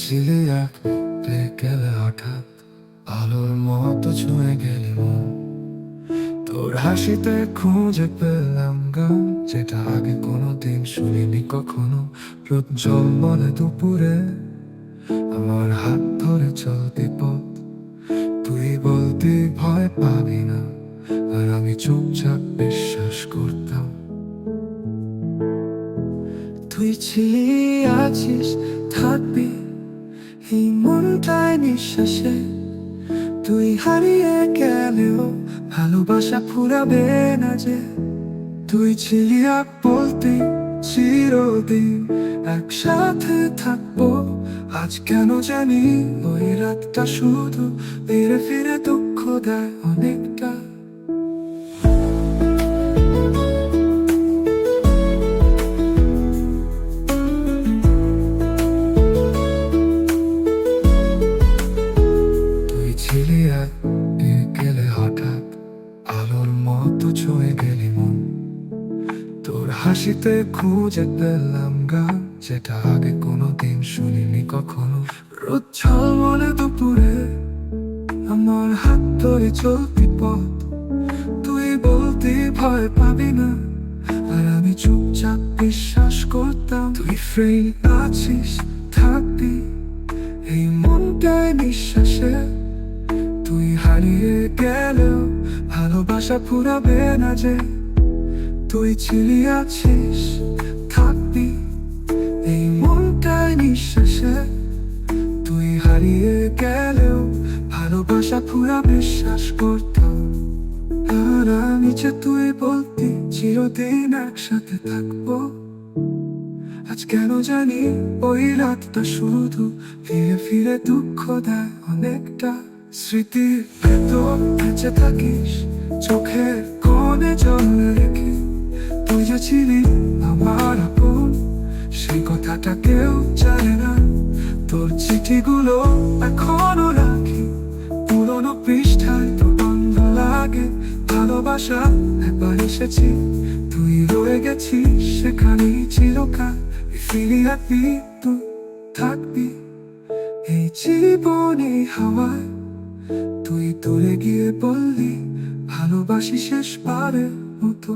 ছিলে এক গেলে হঠাৎ আলোর মতো ছুঁয়ে গেলি মন। তোর হাসিতে খুঁজে পেলাম গান, যেটা আগে কোনোদিন শুনিনি কখনো। রোদ জলমলে দুপুরে আমার হাত ধরে চলতি পথ। তুই বলতে ভয় পাবি না, আর আমি চুপচাপ বিশ্বাস করতাম। তুই ছিলি আছিস নিঃশ্বাসে তুই হারিয়ে গেলেও ভালোবাসা ফুরাবে না যে। তুই ছিলি এক বলতে চিরদিন একসাথে থাকব। আজ কেন জানি ওই রাতটা শুধু ফিরে ফিরে দুঃখ দেয় আলোর মতো ছুঁয়ে গেলি তোর হাসিতে খুঁজে পেলাম গান যেটা আগে কোনোদিন শুনিনি কখনো। রোদ ঝলমলে দুপুরে আমার হাত ধরে চলতি পথ। তুই বলতে ভয় পাবি না, আর আমি চুপচাপ বিশ্বাস করতাম। তুই ফ্রি আছিস থাকবি এই মনটায় নিঃশ্বাসে তুই হারিয়ে গেলেও ভালোবাসা ফুরাবে না যে। তুই ছিলি আছিস, থাকবি, এই মনটাই নিঃশ্বাসে তুই হারিয়ে গেলেও ভালোবাসা পুরা বিশ্বাস করতাম যে তুই বলতি, চিরদিন একসাথে থাকব। আজ কেন জানি ওই রাতটা শুধু ফিরে ফিরে দুঃখ দেয় অনেকটা। স্মৃতির ভেতর বেঁচে থাকিস, চোখের কোণে জল রেখে। তুই যে ছিলি আমার আপন, সেই কথাটা কেউ জানে না। তোর চিঠিগুলো এখনও রাখি, পুরোনো পৃষ্ঠায় তোর বন্ধ লাগে। ভালোবাসা একবার এসেছি, তুই রয়ে গেছিস, সেখানেই চিরকাল। ফিরে আসবি তুই থাকবি, এই জীবনে হাওয়ায়। তুই দূরে গিয়ে বললি ভালোবাসি শেষ শেষবারের মতো।